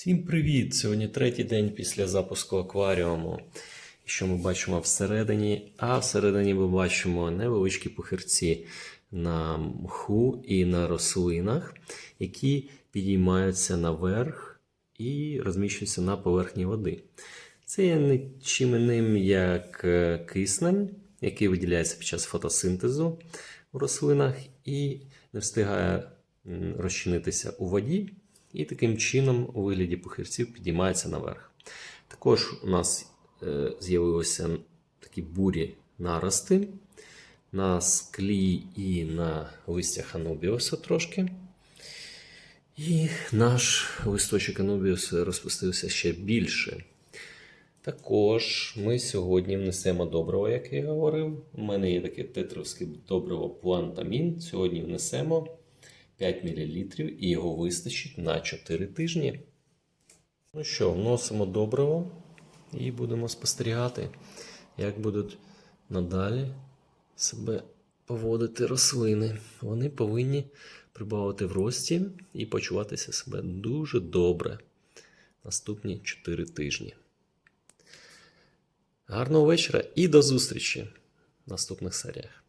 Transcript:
Всім привіт! Сьогодні третій день після запуску акваріуму. Що ми бачимо всередині? А всередині ми бачимо невеличкі пухирці на мху і на рослинах, які підіймаються наверх і розміщуються на поверхні води. Це є не чим іним, як е, киснем, який виділяється під час фотосинтезу в рослинах і не встигає розчинитися у воді, і таким чином у вигляді пухирців підіймається наверх. Також у нас е, з'явилися такі бурі нарости на склі і на листях анубіуса трошки. І наш листочок анубіуса розпустився ще більше. Також ми сьогодні внесемо добриво, як я говорив. У мене є таке тетровське добриво плантамін. Сьогодні внесемо 5 мл і його вистачить на 4 тижні. Ну що, вносимо добриво і будемо спостерігати, як будуть надалі себе поводити рослини. Вони повинні прибавити в рості і почуватися себе дуже добре наступні 4 тижні. Гарного вечора і до зустрічі в наступних серіях.